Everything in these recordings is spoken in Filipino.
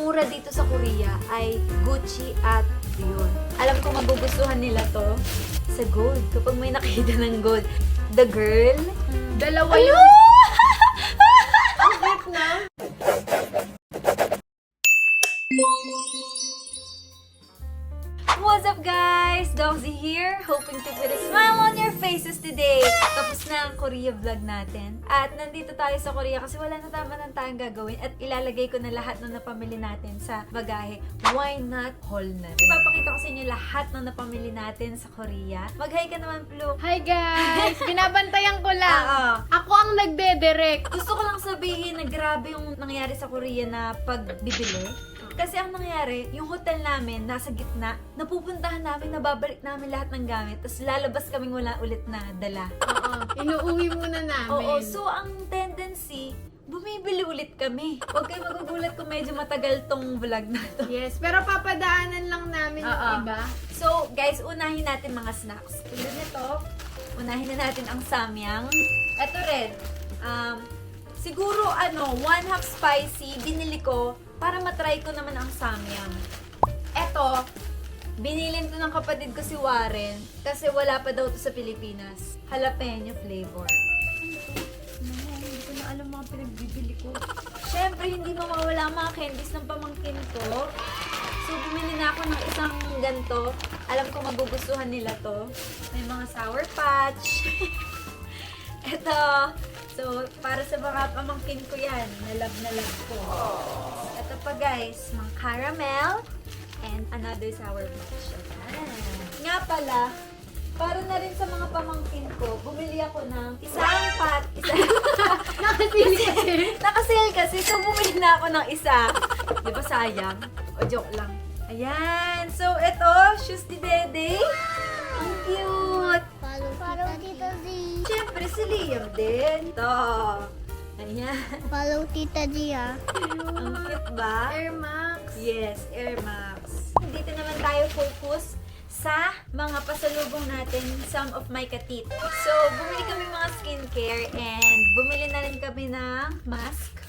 mura dito sa Korea ay Gucci at Dior. Alam ko magugustuhan nila to sa gold. Kapag may nakita ng gold. The girl. Dalawa Ayun! yung ang cute na. What's up guys? Dogsy here, hoping to put faces today. Tapos na ang Korea vlog natin. At nandito tayo sa Korea kasi wala na tama ng tayong gagawin at ilalagay ko na lahat ng napamili natin sa bagahe. Why not haul na? Ipapakita ko sa inyo lahat ng napamili natin sa Korea. Mag-hi ka naman, Flo. Hi guys! Binabantayan ko lang. Oo. Ako ang nagbe-direct. Gusto ko lang sabihin na grabe yung nangyari sa Korea na pagbibili. Kasi ang nangyari, yung hotel namin nasa gitna, napupuntahan namin, nababalik namin lahat ng gamit, tapos lalabas kaming wala ulit na dala. Oo. Inuuwi muna namin. Oo, so ang tendency, bumibili ulit kami. Huwag kayo magugulat kung medyo matagal tong vlog na to. Yes, pero papadaanan lang namin Oo. yung iba. So, guys, unahin natin mga snacks. Tulad nito, unahin na natin ang samyang. Ito rin, um, siguro ano, one half spicy, binili ko para matry ko naman ang samyang. Ito, binilin to ng kapatid ko si Warren kasi wala pa daw to sa Pilipinas. Jalapeno flavor. Ano, hindi ko na alam mga pinagbibili ko. Siyempre, hindi mawawala mga candies ng pamangkin ko. So, bumili na ako ng isang ganto. Alam ko magugustuhan nila to. May mga sour patch. Ito. So, para sa mga pamangkin ko yan. Nalab na love ko. Ito pa guys, mga caramel and another sour patch. Nga pala, para na rin sa mga pamangkin ko, bumili ako ng isang pat, isang Nakasili kasi. Nakasale kasi, so bumili na ako ng isa. Di ba sayang? O joke lang. Ayan. So, ito, shoes ni Dede. Ang cute. Follow, follow Tita Z. Siyempre, si Liam din. Ito. Ayan. Follow Tita Z ah. Ang ba? Air Max. Yes, Air Max. Dito naman tayo focus sa mga pasalubong natin, some of my katit. So, bumili kami mga skincare and bumili na rin kami ng mask.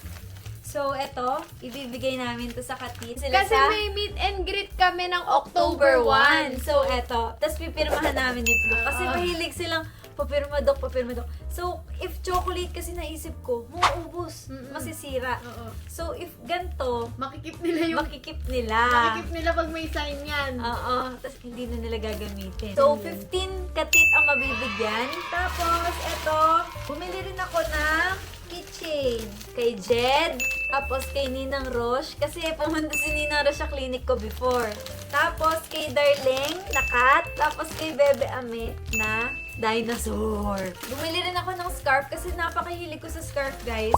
So, eto, ibibigay namin to sa katit. Sila Kasi sa may meet and greet kami ng October October 1. 1. So, eto. Tapos pipirmahan namin ni Flo. Kasi Oo. mahilig silang papirma dok, papirma dok. So, if chocolate kasi naisip ko, mauubos, Mm-mm. masisira. Oo. So, if ganto, Makikip nila yung... makikip nila. Makikip nila pag may sign yan. Oo, tapos hindi na nila gagamitin. So, 15 katit ang mabibigyan. Tapos, eto, bumili rin ako ng keychain kay Jed. Tapos, kay Ninang Roche. Kasi pumunta si Ninang Roche sa clinic ko before. Tapos, kay Darling na cat. Tapos, kay Bebe Ame na dinosaur. Bumili rin ako ng scarf kasi napakahilig ko sa scarf, guys.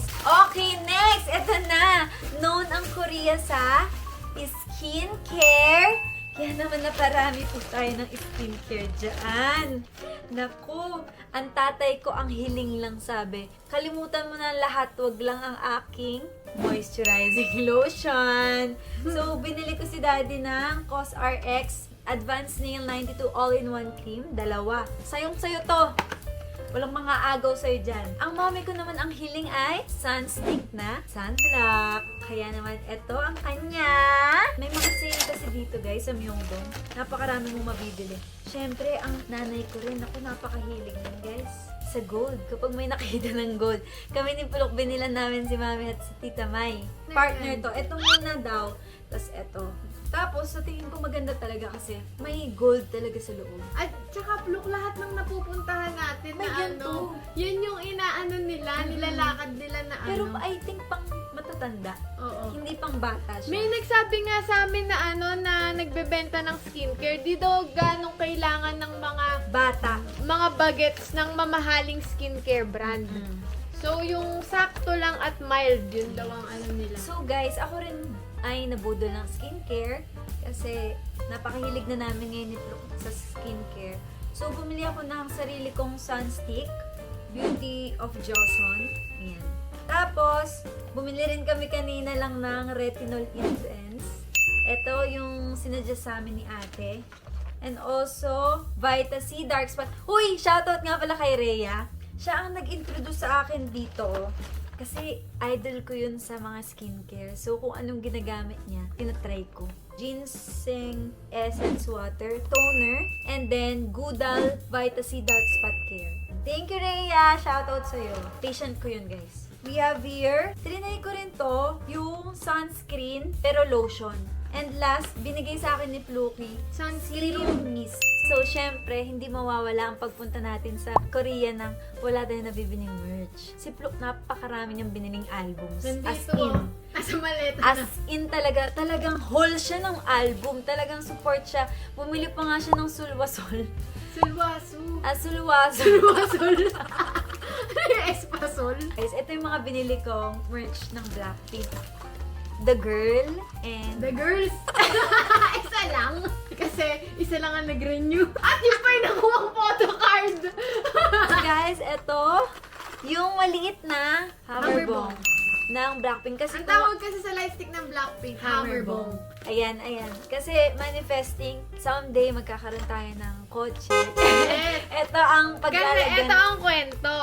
Okay, next! Ito na! Known ang Korea sa skincare. Kaya naman naparami po tayo ng skincare dyan. Naku, ang tatay ko ang hiling lang sabi, kalimutan mo na lahat, wag lang ang aking moisturizing lotion. So, binili ko si daddy ng COSRX Advanced Nail 92 All-in-One Cream. Dalawa. Sayong-sayo to. Walang mga agaw sa'yo dyan. Ang mommy ko naman ang hiling ay sunstick na sunblock. Kaya naman, ito ang kanya. May mga sale kasi dito guys sa Myeongdong. Napakarami mong mabibili. Siyempre, ang nanay ko rin. Ako, napakahilig nun guys. Sa gold. Kapag may nakita ng gold. Kami ni Pulok, binilan namin si mami at si Tita May. Partner to. Ito muna daw. Tapos ito. Tapos, sa tingin ko maganda talaga kasi may gold talaga sa loob. At saka pluk lahat ng napupuntahan natin May na ganito. ano, yun yung inaano nila, nilalakad nila na Pero ano. I think pang matatanda. Oo. Hindi pang bata siya. May nagsabi nga sa amin na ano na nagbebenta ng skincare, di daw ganong kailangan ng mga bata. mga bagets ng mamahaling skincare brand. Mm. So yung sakto lang at mild yun daw ang ano nila. So guys, ako rin ay nabudol ng skincare kasi napakahilig na namin ngayon nito sa skincare. So bumili ako ng sarili kong sunstick, Beauty of Johnson. Ayan. Tapos, bumili rin kami kanina lang ng retinol intense. Ito yung sinadya sa amin ni ate. And also, Vita C Dark Spot. Uy! Shoutout nga pala kay Rhea. Siya ang nag-introduce sa akin dito. Kasi idol ko yun sa mga skincare. So, kung anong ginagamit niya, tinatry ko. Ginseng Essence Water Toner and then Goodal Vita C Dark Spot Care. Thank you, Rhea! Shoutout sa'yo. Patient ko yun, guys. We have here, trinay ko rin to, yung sunscreen, pero lotion. And last, binigay sa akin ni Fluky, Sunscreen. Mist. So, syempre, hindi mawawala ang pagpunta natin sa Korea nang wala tayong nabibining merch. Si Pluk, napakarami niyang biniling albums. As Nandito. in. oh. Nasa maleta As in talaga, talagang whole siya ng album. Talagang support siya. Bumili pa nga siya ng sulwasol. Sulwasu. Ah, sulwasol. Sulwasol. Espasol. Guys, ito yung mga binili kong merch ng Blackpink. The Girl and The girls. isa lang. Kasi isa lang ang nag-renew. At yung pa yung nakuha photocard. guys, ito yung maliit na hammerbong ng Blackpink. Kasi ang tawag kasi sa lightstick ng Blackpink, Hammerbong. Ayan, ayan. Kasi manifesting, someday magkakaroon tayo ng kotse. Yes. ito ang Kasi paglalagyan. ito ang kwento.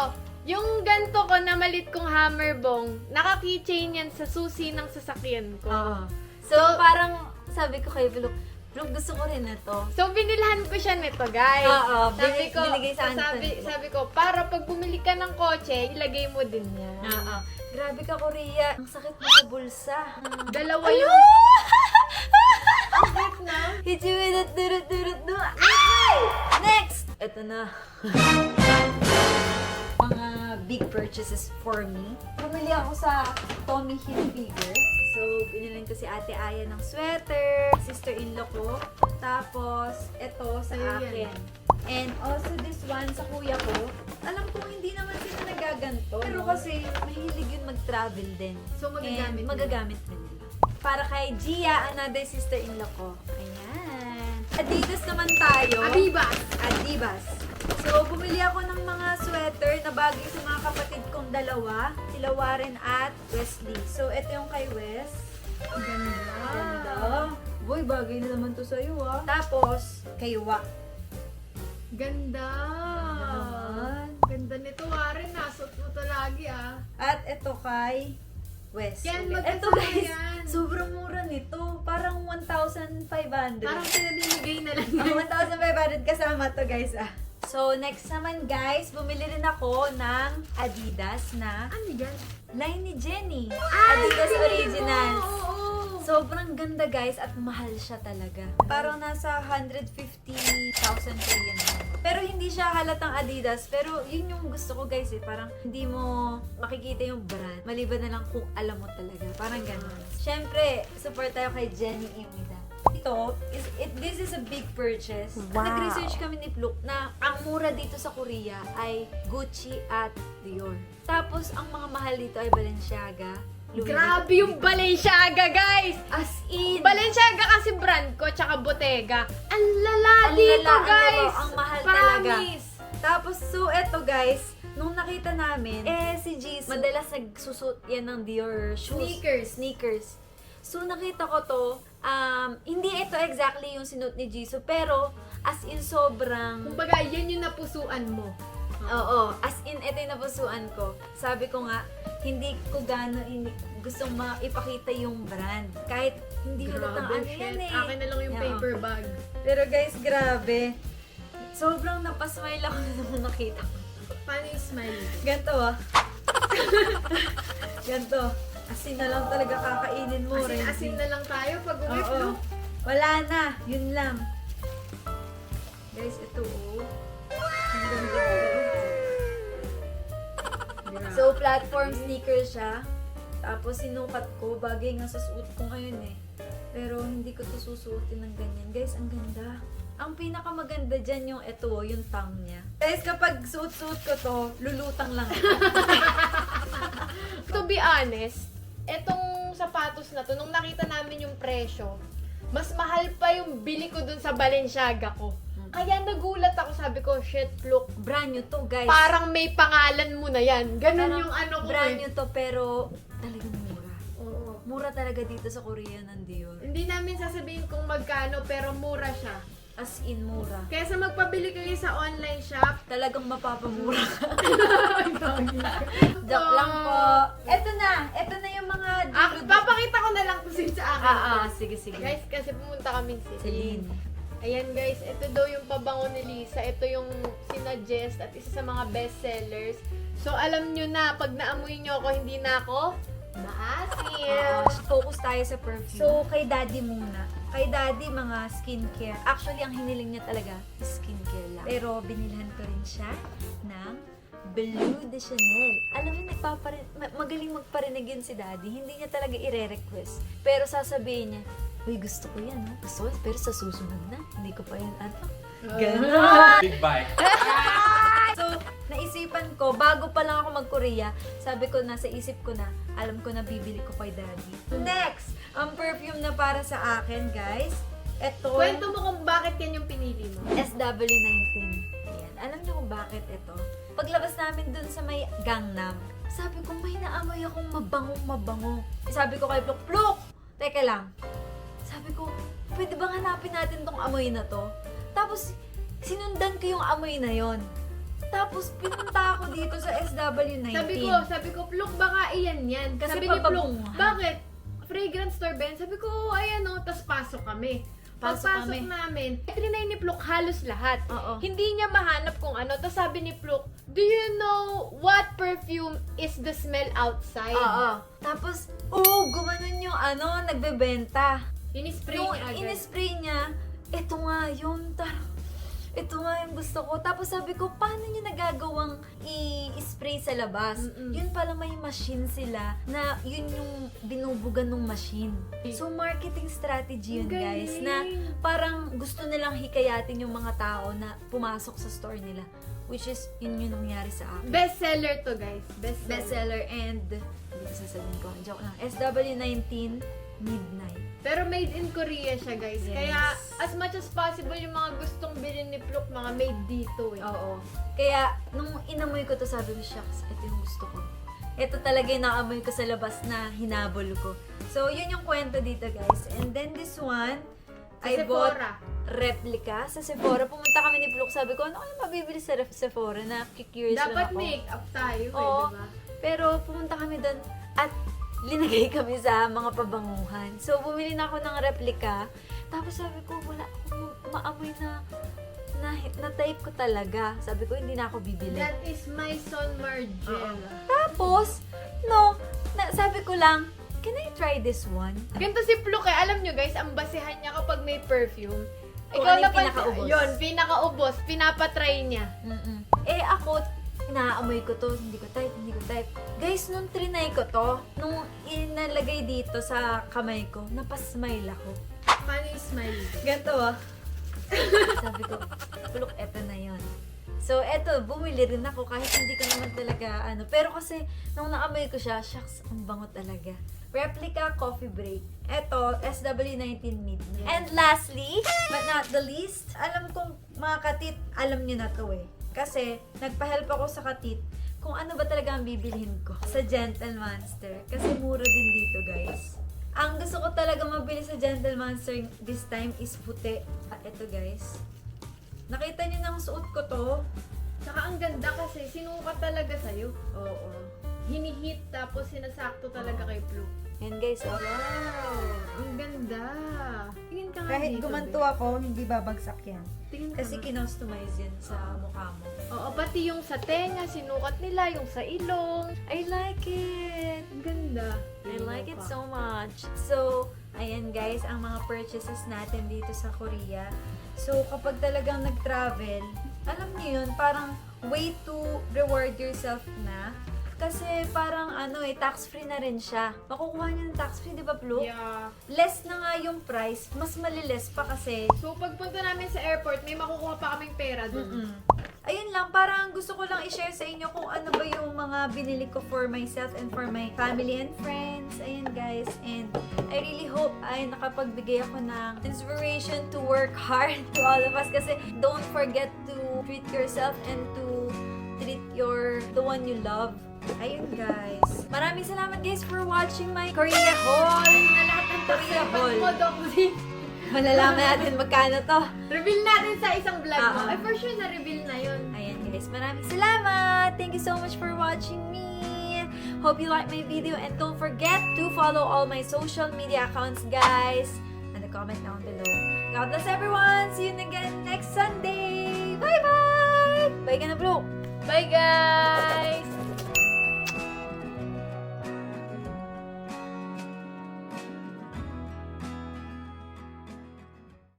Yung ganto ko na malit kong hammerbong, naka-keychain yan sa susi ng sasakyan ko. Oo. So, parang sabi ko kay Vlog, Vlog gusto ko rin ito. So, binilhan ko siya nito, guys. Oo, sabi bini- ko, binigay sa sabi, sabi ko, para pag bumili ka ng kotse, ilagay mo din yan. Oo. Grabe ka, Korea. Ang sakit mo sa bulsa. Dalawa na. Hit you with a durut durut du. Ay! Next! Ito na. Big purchases for me. Bumili ako sa Tommy Hilfiger. So, binilin ko si Ate Aya ng sweater, sister-in-law ko. Tapos, ito sa Ayun yan. akin. And also this one sa kuya ko. Alam ko hindi naman sila nagaganto. Pero kasi mahilig yun mag-travel din. So, magagamit And magagamit din nila. Para kay Gia, another sister-in-law ko. Ayan. Adidas naman tayo. Abibas. Adibas. So, bumili ako ng sweater na bagay sa mga kapatid kong dalawa. Sila Warren at Wesley. So, ito yung kay Wes. Ganda. Ganda. Boy, bagay na naman to sa'yo ah. Tapos, kay Wa. Ganda. Naman. Ganda nito, Warren. Nasot mo to lagi, ah. At ito kay Wes. Yan, magkasama Ito guys, yan. sobrang mura nito. Parang 1,500. Parang pinabibigay na lang. Oh, 1,500 kasama to guys ah. So, next naman guys, bumili rin ako ng Adidas na ano yan? line ni Jenny. Adidas. Originals. Oo, oo. Sobrang ganda guys at mahal siya talaga. Parang nasa 150,000 Korean won. Pero hindi siya halatang Adidas. Pero yun yung gusto ko guys eh. Parang hindi mo makikita yung brand. Maliban na lang kung alam mo talaga. Parang ganun. Siyempre, support tayo kay Jenny Imida. Ito, is, it, this is a big purchase. Wow. Nag-research kami ni Pluk na ang mura dito sa Korea ay Gucci at Dior. Tapos, ang mga mahal dito ay Balenciaga, Louis Grabe yung Balenciaga, guys! As in, Balenciaga kasi brand ko, tsaka Bottega. Ang lala Ang dito, lala, ang guys! lala, ang mahal talaga. Promise. Tapos, so, eto guys, nung nakita namin, eh, si Jisoo, madalas nagsusot yan ng Dior shoes. Sneakers. Sneakers. So, nakita ko to, um, hindi ito exactly yung sinuot ni Jisoo, pero, as in, sobrang, Kumbaga, yan yung napusuan mo. oo, as in, ito yung napusuan ko. Sabi ko nga, hindi ko gano'n ini- gustong maipakita yung brand. Kahit hindi halatang ano shit. yan eh. Akin na lang yung Oo. paper bag. Pero guys, grabe. Sobrang napasmile ako nung nakita ko. Paano yung smile? Ganto ah. Ganto. Asin na lang talaga kakainin mo, Asin, Renzi. asin na lang tayo pag uwi, Oo. no? Wala na. Yun lang. Guys, ito oh. Ang ganda. So, platform sneaker siya. Tapos, sinukat ko. Bagay nga sa suot ko ngayon eh. Pero, hindi ko to susuotin ng ganyan. Guys, ang ganda. Ang pinakamaganda dyan yung ito, oh, yung tongue niya. Guys, kapag suot-suot ko to, lulutang lang. To be honest, etong sapatos na to, nung nakita namin yung presyo, mas mahal pa yung bili ko dun sa Balenciaga ko. Kaya nagulat ako, sabi ko, shit, look, Brand new to, guys. parang may pangalan mo na yan. Ganun Parang yung ano ko Brand eh. new to, pero talagang mura. Oo. Mura talaga dito sa Korea ng Dior. Hindi namin sasabihin kung magkano, pero mura siya. As in, mura. Kaya sa magpabili kayo sa online shop, Talagang mapapamura ka. Joke lang po. Eto na. Eto na yung mga ah, papakita ko na lang kung sino sa akin. Ah, ah, sige, sige. Guys, kasi pumunta kami sa Celine. Ayan guys, ito daw yung pabango ni Lisa. Ito yung sinadjust at isa sa mga bestsellers. So alam nyo na, pag naamoy nyo ako, hindi na ako maasim. Ah, focus tayo sa perfume. So, kay daddy muna. Kay daddy, mga skincare. Actually, ang hiniling niya talaga skincare lang. Pero, binilhan ko rin siya ng Blue de Chanel. Alam mo, nagpaparin, ma- magaling magparinig yun si daddy. Hindi niya talaga ire-request. Pero sasabihin niya, Uy, gusto ko yan. Ha? Gusto ko, pero sa susunod na. Hindi ko pa yan, ano. Ganon. Big bike. So, naisipan ko, bago pa lang ako mag-Korea, sabi ko, nasa isip ko na, alam ko na bibili ko kay daddy. Next, ang perfume na para sa akin, guys. Ito, Kwento mo kung bakit yan yung pinili mo. SW19. Ayan. Alam niyo kung bakit ito? Paglabas namin dun sa may Gangnam, sabi ko, may naamoy akong mabangong mabango. Sabi ko kay Pluk, Pluk! Teka lang. Sabi ko, pwede bang hanapin natin tong amoy na to? Tapos, sinundan ko yung amoy na yon. Tapos, pinunta ako dito sa SW19. Sabi ko, sabi ko, Pluk, baka iyan yan. Kasi sabi ni Pluk, pabangungan. bakit? Fragrance store yan? Sabi ko, "Oh, ayan o, tas pasok kami. Pasok Pagpasok kami. namin, trinay ni Pluk halos lahat. Oo. Hindi niya mahanap kung ano. Tapos sabi ni Pluk, do you know what perfume is the smell outside? Oo. Tapos, oh, gumanon yung ano, nagbebenta. Inispray niya agad. in-spray niya, ito nga yun. Tar- ito nga yung gusto ko. Tapos sabi ko, paano niya nagagawang i-spray sa labas? Mm-mm. Yun pala may machine sila na yun yung binubugan ng machine. So, marketing strategy yun, guys. galing. Na parang gusto nilang hikayatin yung mga tao na pumasok sa store nila. Which is, yun yung nangyari sa akin. Bestseller to, guys. Bestseller. Bestseller and, hindi ko sasabihin ko, joke lang, SW19 Midnight. Pero made in Korea siya, guys. Yes. Kaya, as much as possible, yung mga gustong bilhin ni Pluk, mga made dito eh. Oo. Kaya, nung inamoy ko to, sabi ko, shucks, ito yung gusto ko. Ito talaga yung naamoy ko sa labas na hinabol ko. So, yun yung kwento dito, guys. And then this one, Sa I bought Sephora. replica sa Sephora. Pumunta kami ni Pluk, sabi ko, ano kaya mabibili sa Sephora na curious lang Dapat ako. make-up tayo eh, Oo. di ba? Pero pumunta kami doon at linagay kami sa mga pabanguhan. So, bumili na ako ng replica. Tapos sabi ko, wala akong ma- maamoy na na, na type ko talaga. Sabi ko, hindi na ako bibili. That is my son Margel. Tapos, no, na, sabi ko lang, can I try this one? Ganito si Pluk eh. Alam nyo guys, ang basihan niya kapag may perfume. Kung Ikaw ano na pinakaubos. Yun, pinakaubos. Pinapatry niya. Mm-mm. Eh ako, inaamoy ko to, hindi ko type, type. Guys, nung trinay ko to, nung inalagay dito sa kamay ko, napasmile ako. Paano yung smile? Ganto ah. Sabi ko, look, eto na yon. So, eto, bumili rin ako kahit hindi ko naman talaga ano. Pero kasi, nung naamoy ko siya, shucks, ang bango talaga. Replica Coffee Break. Eto, SW19 Midnight. And lastly, but not the least, alam kong mga katit, alam niyo na to eh. Kasi, nagpa-help ako sa katit kung ano ba talaga ang bibilhin ko sa Gentle Monster. Kasi mura din dito, guys. Ang gusto ko talaga mabili sa Gentle Monster this time is puti. Ah, ito guys. Nakita niyo ng suot ko to? Saka ang ganda kasi, sinukat talaga sa'yo. Oo. Hinihit tapos sinasakto talaga kay Pluk. Yan guys, oh. Wow! Ang ganda! Tingin ka nga Kahit dito, gumanto ako, hindi babagsak yan. Tingin ka Kasi nga. kinostomize yan sa mukha mo. Oo, pati yung sa tenga, sinukat nila, yung sa ilong. I like it! Ang ganda. I like it so much. So, ayan guys, ang mga purchases natin dito sa Korea. So, kapag talagang nag-travel, alam niyo yun, parang way to reward yourself na. Kasi parang ano eh, tax-free na rin siya. Makukuha niyo ng tax-free, di ba, Plo? Yeah. Less na nga yung price, mas maliles pa kasi. So, pagpunta namin sa airport, may makukuha pa kaming pera dun. Mm-mm. Ayun lang, parang gusto ko lang i-share sa inyo kung ano ba yung mga binili ko for myself and for my family and friends. Ayun guys, and I really hope ay nakapagbigay ako ng inspiration to work hard to all of us kasi don't forget to treat yourself and to treat your the one you love. Ayun guys. Maraming salamat guys for watching my Korea haul. Na lahat ng Korea haul. Malalaman natin magkano to. Reveal natin sa isang vlog mo. Ay, for sure na-reveal na yun. Ayan guys, maraming salamat! Thank you so much for watching me! Hope you like my video and don't forget to follow all my social media accounts, guys! And the comment down below. God bless everyone! See you again next Sunday! Bye-bye! Bye ka na, bro! Bye, guys!